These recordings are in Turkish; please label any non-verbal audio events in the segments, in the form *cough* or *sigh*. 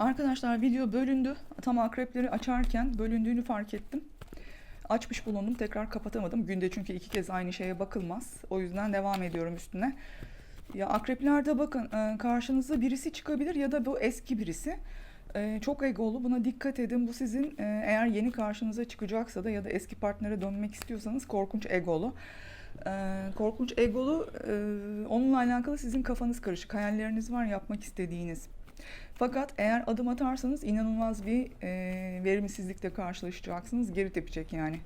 Arkadaşlar video bölündü. Tam akrepleri açarken bölündüğünü fark ettim. Açmış bulundum. Tekrar kapatamadım. Günde çünkü iki kez aynı şeye bakılmaz. O yüzden devam ediyorum üstüne. Ya akreplerde bakın e, karşınıza birisi çıkabilir ya da bu eski birisi. E, Çok egolu. Buna dikkat edin. Bu sizin e, eğer yeni karşınıza çıkacaksa da ya da eski partnere dönmek istiyorsanız korkunç egolu. Korkunç egolu onunla alakalı sizin kafanız karışık. Hayalleriniz var yapmak istediğiniz. Fakat eğer adım atarsanız inanılmaz bir e, verimsizlikle karşılaşacaksınız. Geri tepecek yani.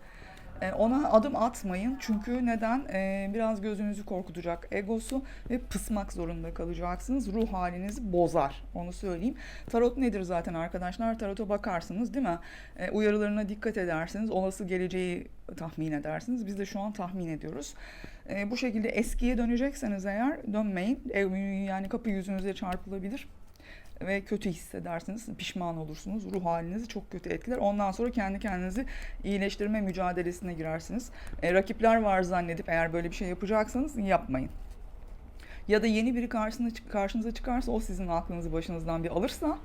E, ona adım atmayın çünkü neden? E, biraz gözünüzü korkutacak egosu ve pısmak zorunda kalacaksınız. Ruh halinizi bozar. Onu söyleyeyim. Tarot nedir zaten arkadaşlar? Tarota bakarsınız değil mi? E, uyarılarına dikkat edersiniz. Olası geleceği tahmin edersiniz. Biz de şu an tahmin ediyoruz. E, bu şekilde eskiye dönecekseniz eğer dönmeyin. E, yani kapı yüzünüze çarpılabilir ve kötü hissedersiniz, pişman olursunuz. Ruh halinizi çok kötü etkiler. Ondan sonra kendi kendinizi iyileştirme mücadelesine girersiniz. E, rakipler var zannedip eğer böyle bir şey yapacaksanız yapmayın. Ya da yeni biri karşınıza çıkarsa o sizin aklınızı başınızdan bir alırsa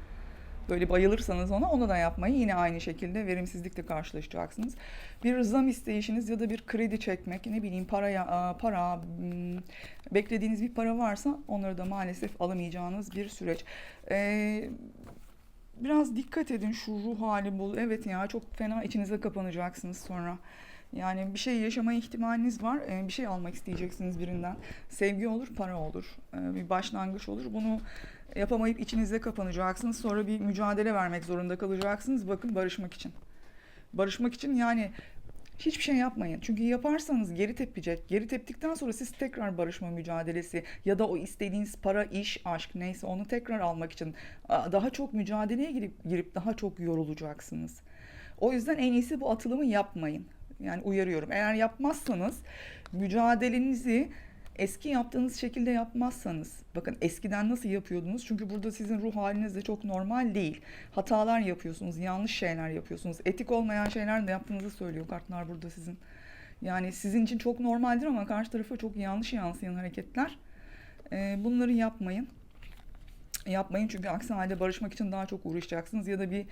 böyle bayılırsanız ona onu da yapmayın. Yine aynı şekilde verimsizlikle karşılaşacaksınız. Bir zam isteyişiniz ya da bir kredi çekmek, ne bileyim paraya para hmm, beklediğiniz bir para varsa onları da maalesef alamayacağınız bir süreç. Ee, biraz dikkat edin şu ruh hali bu. Evet ya çok fena içinize kapanacaksınız sonra. Yani bir şey yaşama ihtimaliniz var. Ee, bir şey almak isteyeceksiniz birinden. Sevgi olur, para olur. Ee, bir başlangıç olur. Bunu yapamayıp içinize kapanacaksınız. Sonra bir mücadele vermek zorunda kalacaksınız. Bakın barışmak için. Barışmak için yani hiçbir şey yapmayın. Çünkü yaparsanız geri tepecek. Geri teptikten sonra siz tekrar barışma mücadelesi ya da o istediğiniz para, iş, aşk neyse onu tekrar almak için daha çok mücadeleye girip girip daha çok yorulacaksınız. O yüzden en iyisi bu atılımı yapmayın. Yani uyarıyorum. Eğer yapmazsanız mücadelenizi eski yaptığınız şekilde yapmazsanız bakın eskiden nasıl yapıyordunuz? Çünkü burada sizin ruh haliniz de çok normal değil. Hatalar yapıyorsunuz, yanlış şeyler yapıyorsunuz. Etik olmayan şeyler de yaptığınızı söylüyor kartlar burada sizin. Yani sizin için çok normaldir ama karşı tarafa çok yanlış yansıyan hareketler. Ee, bunları yapmayın. Yapmayın çünkü aksi halde barışmak için daha çok uğraşacaksınız ya da bir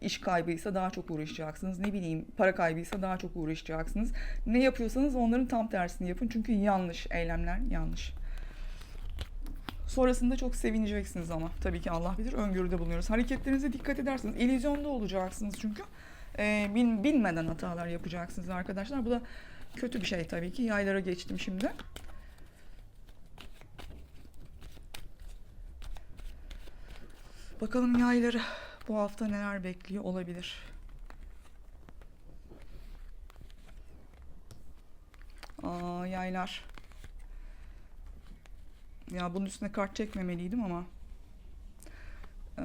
iş kaybıysa daha çok uğraşacaksınız. Ne bileyim para kaybıysa daha çok uğraşacaksınız. Ne yapıyorsanız onların tam tersini yapın. Çünkü yanlış eylemler yanlış. Sonrasında çok sevineceksiniz ama tabii ki Allah bilir öngörüde bulunuyoruz. Hareketlerinize dikkat edersiniz. İllüzyonda olacaksınız çünkü. Ee, bin, bilmeden hatalar yapacaksınız arkadaşlar. Bu da kötü bir şey tabii ki. Yaylara geçtim şimdi. Bakalım yayları bu hafta neler bekliyor olabilir. Aa, yaylar. Ya bunun üstüne kart çekmemeliydim ama. Ee,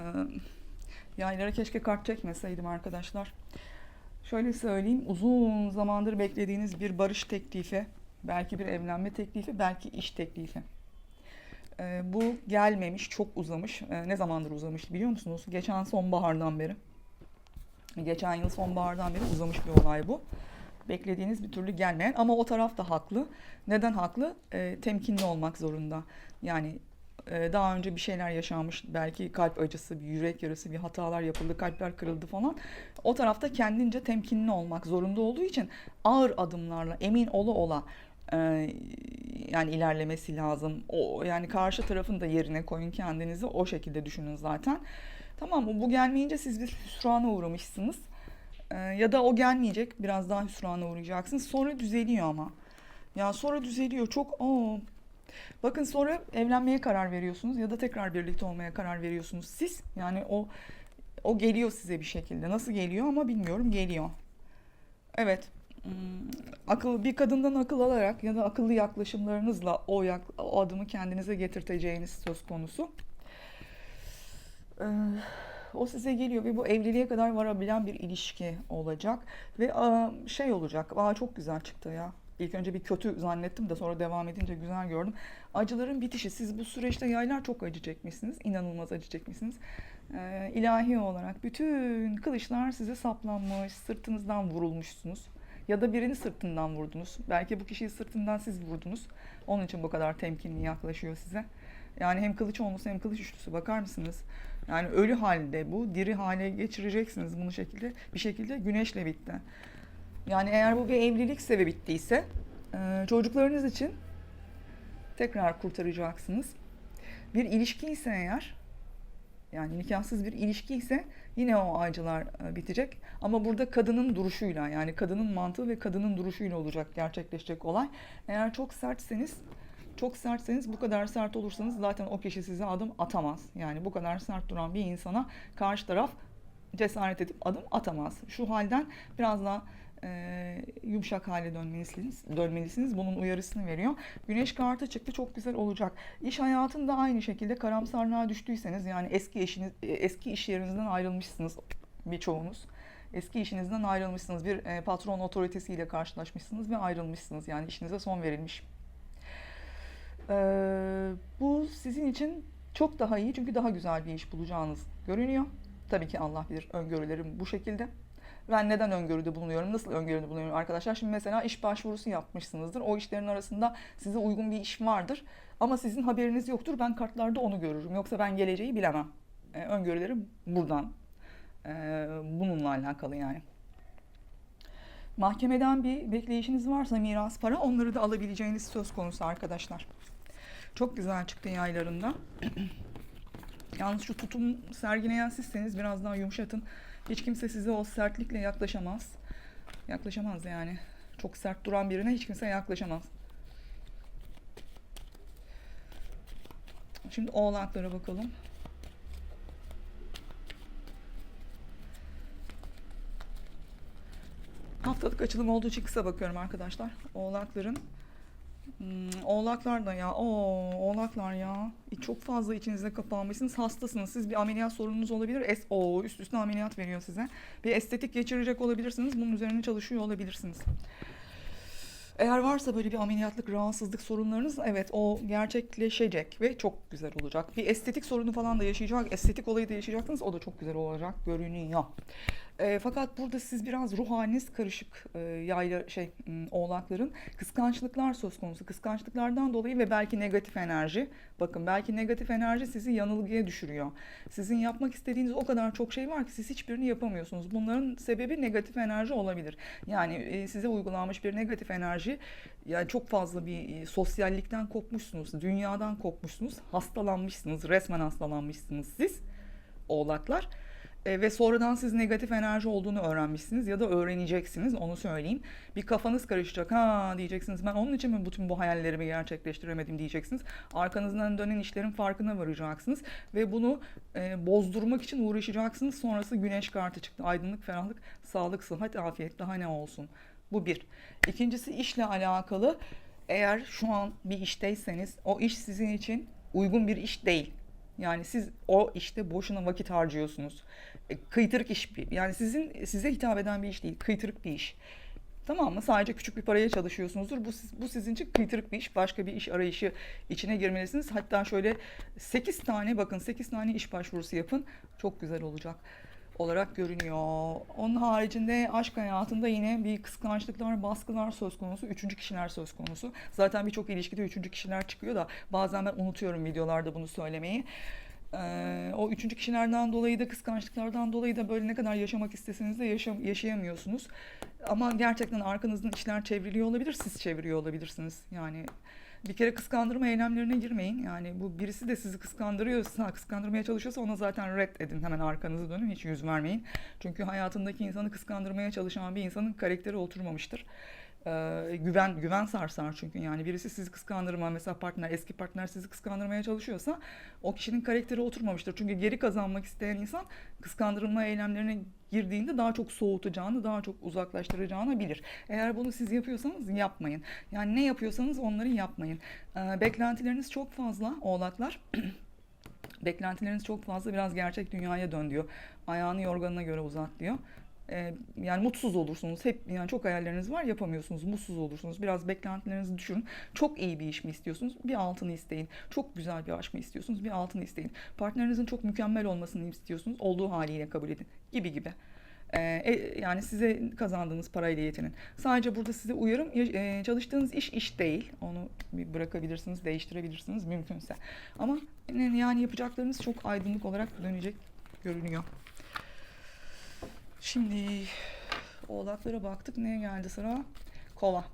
yaylara keşke kart çekmeseydim arkadaşlar. Şöyle söyleyeyim. Uzun zamandır beklediğiniz bir barış teklifi, belki bir evlenme teklifi, belki iş teklifi. Ee, bu gelmemiş, çok uzamış. Ee, ne zamandır uzamış biliyor musunuz? Geçen sonbahardan beri. Geçen yıl sonbahardan beri uzamış bir olay bu. Beklediğiniz bir türlü gelmeyen ama o taraf da haklı. Neden haklı? Ee, temkinli olmak zorunda. Yani e, daha önce bir şeyler yaşanmış. Belki kalp acısı, bir yürek yarası, bir hatalar yapıldı, kalpler kırıldı falan. O tarafta kendince temkinli olmak zorunda olduğu için ağır adımlarla, emin ola ola e, yani ilerlemesi lazım. O yani karşı tarafın da yerine koyun kendinizi. O şekilde düşünün zaten. Tamam mı? Bu gelmeyince siz bir hüsrana uğramışsınız. E, ya da o gelmeyecek. Biraz daha hüsrana uğrayacaksınız. Sonra düzeliyor ama. Ya sonra düzeliyor. Çok aa, Bakın sonra evlenmeye karar veriyorsunuz ya da tekrar birlikte olmaya karar veriyorsunuz siz. Yani o o geliyor size bir şekilde. Nasıl geliyor ama bilmiyorum geliyor. Evet. Hmm, akıl bir kadından akıl alarak ya da akıllı yaklaşımlarınızla o, yak, o adımı kendinize getirteceğiniz söz konusu. Ee, o size geliyor ve bu evliliğe kadar varabilen bir ilişki olacak ve aa, şey olacak. Aa çok güzel çıktı ya. İlk önce bir kötü zannettim de sonra devam edince güzel gördüm. Acıların bitişi. Siz bu süreçte yaylar çok acı çekmişsiniz. İnanılmaz acı çekmişsiniz. Ee, ilahi olarak bütün kılıçlar size saplanmış, sırtınızdan vurulmuşsunuz. Ya da birini sırtından vurdunuz. Belki bu kişiyi sırtından siz vurdunuz. Onun için bu kadar temkinli yaklaşıyor size. Yani hem kılıç onlusu hem kılıç üçlüsü bakar mısınız? Yani ölü halde bu, diri hale geçireceksiniz bunu şekilde. Bir şekilde güneşle bitti. Yani eğer bu bir evlilikse ve bittiyse e, çocuklarınız için tekrar kurtaracaksınız. Bir ilişki ise eğer yani nikahsız bir ilişki ise yine o aycılar e, bitecek. Ama burada kadının duruşuyla yani kadının mantığı ve kadının duruşuyla olacak gerçekleşecek olay. Eğer çok sertseniz çok sertseniz bu kadar sert olursanız zaten o kişi size adım atamaz. Yani bu kadar sert duran bir insana karşı taraf cesaret edip adım atamaz. Şu halden biraz daha e, yumuşak hale dönmelisiniz, dönmelisiniz. Bunun uyarısını veriyor. Güneş kartı çıktı çok güzel olacak. İş hayatında aynı şekilde karamsarlığa düştüyseniz yani eski eşiniz, e, eski iş yerinizden ayrılmışsınız birçoğunuz. Eski işinizden ayrılmışsınız. Bir e, patron otoritesiyle karşılaşmışsınız ve ayrılmışsınız. Yani işinize son verilmiş. Ee, bu sizin için çok daha iyi çünkü daha güzel bir iş bulacağınız görünüyor. Tabii ki Allah bilir öngörülerim bu şekilde. Ben neden öngörüde bulunuyorum? Nasıl öngörüde bulunuyorum arkadaşlar? Şimdi mesela iş başvurusu yapmışsınızdır. O işlerin arasında size uygun bir iş vardır. Ama sizin haberiniz yoktur. Ben kartlarda onu görürüm. Yoksa ben geleceği bilemem. Ee, öngörülerim buradan. Ee, bununla alakalı yani. Mahkemeden bir bekleyişiniz varsa miras para onları da alabileceğiniz söz konusu arkadaşlar. Çok güzel çıktı yaylarında. *clears throat* Yalnız şu tutum sergileyen sizseniz biraz daha yumuşatın. Hiç kimse size o sertlikle yaklaşamaz. Yaklaşamaz yani. Çok sert duran birine hiç kimse yaklaşamaz. Şimdi oğlaklara bakalım. Haftalık açılım olduğu için kısa bakıyorum arkadaşlar. Oğlakların Hmm, oğlaklar da ya. Oo, oğlaklar ya. E, Çok fazla içinize kapanmışsınız. Hastasınız. Siz bir ameliyat sorununuz olabilir. Es o üst üste ameliyat veriyor size. Bir estetik geçirecek olabilirsiniz. Bunun üzerine çalışıyor olabilirsiniz. Eğer varsa böyle bir ameliyatlık rahatsızlık sorunlarınız evet o gerçekleşecek ve çok güzel olacak. Bir estetik sorunu falan da yaşayacak, estetik olayı da yaşayacaksınız o da çok güzel olacak görünüyor. E, fakat burada siz biraz ruh haliniz karışık e, yayla şey oğlakların kıskançlıklar söz konusu. Kıskançlıklardan dolayı ve belki negatif enerji. Bakın belki negatif enerji sizi yanılgıya düşürüyor. Sizin yapmak istediğiniz o kadar çok şey var ki siz hiçbirini yapamıyorsunuz. Bunların sebebi negatif enerji olabilir. Yani e, size uygulanmış bir negatif enerji yani çok fazla bir e, sosyallikten kopmuşsunuz, dünyadan kopmuşsunuz, hastalanmışsınız, resmen hastalanmışsınız siz oğlaklar. E, ve sonradan siz negatif enerji olduğunu öğrenmişsiniz ya da öğreneceksiniz onu söyleyeyim. Bir kafanız karışacak ha diyeceksiniz ben onun için mi bütün bu hayallerimi gerçekleştiremedim diyeceksiniz. Arkanızdan dönen işlerin farkına varacaksınız ve bunu e, bozdurmak için uğraşacaksınız. Sonrası güneş kartı çıktı. Aydınlık, ferahlık, sağlık, sıhhat, afiyet daha ne olsun. Bu bir. İkincisi işle alakalı. Eğer şu an bir işteyseniz o iş sizin için uygun bir iş değil. Yani siz o işte boşuna vakit harcıyorsunuz. E, kıytırık iş bir. Yani sizin size hitap eden bir iş değil. Kıytırık bir iş. Tamam mı? Sadece küçük bir paraya çalışıyorsunuzdur. Bu, bu sizin için kıytırık bir iş. Başka bir iş arayışı içine girmelisiniz. Hatta şöyle 8 tane bakın 8 tane iş başvurusu yapın. Çok güzel olacak olarak görünüyor. Onun haricinde aşk hayatında yine bir kıskançlıklar, baskılar söz konusu. Üçüncü kişiler söz konusu. Zaten birçok ilişkide üçüncü kişiler çıkıyor da bazen ben unutuyorum videolarda bunu söylemeyi. O üçüncü kişilerden dolayı da kıskançlıklardan dolayı da böyle ne kadar yaşamak isteseniz de yaşam, yaşayamıyorsunuz. Ama gerçekten arkanızdan işler çevriliyor olabilir, siz çeviriyor olabilirsiniz. Yani bir kere kıskandırma eylemlerine girmeyin. Yani bu birisi de sizi kıskandırıyorsa, kıskandırmaya çalışıyorsa ona zaten red edin. Hemen arkanızı dönün, hiç yüz vermeyin. Çünkü hayatındaki insanı kıskandırmaya çalışan bir insanın karakteri oturmamıştır. Ee, güven güven sarsar çünkü yani birisi sizi kıskandırma mesela partner eski partner sizi kıskandırmaya çalışıyorsa o kişinin karakteri oturmamıştır. Çünkü geri kazanmak isteyen insan kıskandırılma eylemlerine girdiğinde daha çok soğutacağını, daha çok uzaklaştıracağını bilir. Eğer bunu siz yapıyorsanız yapmayın. Yani ne yapıyorsanız onları yapmayın. Ee, beklentileriniz çok fazla oğlaklar. *clears throat* Beklentileriniz çok fazla biraz gerçek dünyaya dön diyor. Ayağını yorganına göre uzat diyor. Ee, yani mutsuz olursunuz. Hep yani çok hayalleriniz var yapamıyorsunuz. Mutsuz olursunuz. Biraz beklentilerinizi düşürün. Çok iyi bir iş mi istiyorsunuz? Bir altını isteyin. Çok güzel bir aşk mı istiyorsunuz? Bir altını isteyin. Partnerinizin çok mükemmel olmasını istiyorsunuz. Olduğu haliyle kabul edin. Gibi gibi. Ee, e, yani size kazandığınız parayla yetinin. Sadece burada size uyarım ya- e, çalıştığınız iş iş değil. Onu bir bırakabilirsiniz, değiştirebilirsiniz mümkünse. Ama yani yapacaklarınız çok aydınlık olarak dönecek görünüyor. Şimdi oğlaklara baktık. Neye geldi sıra? Kova.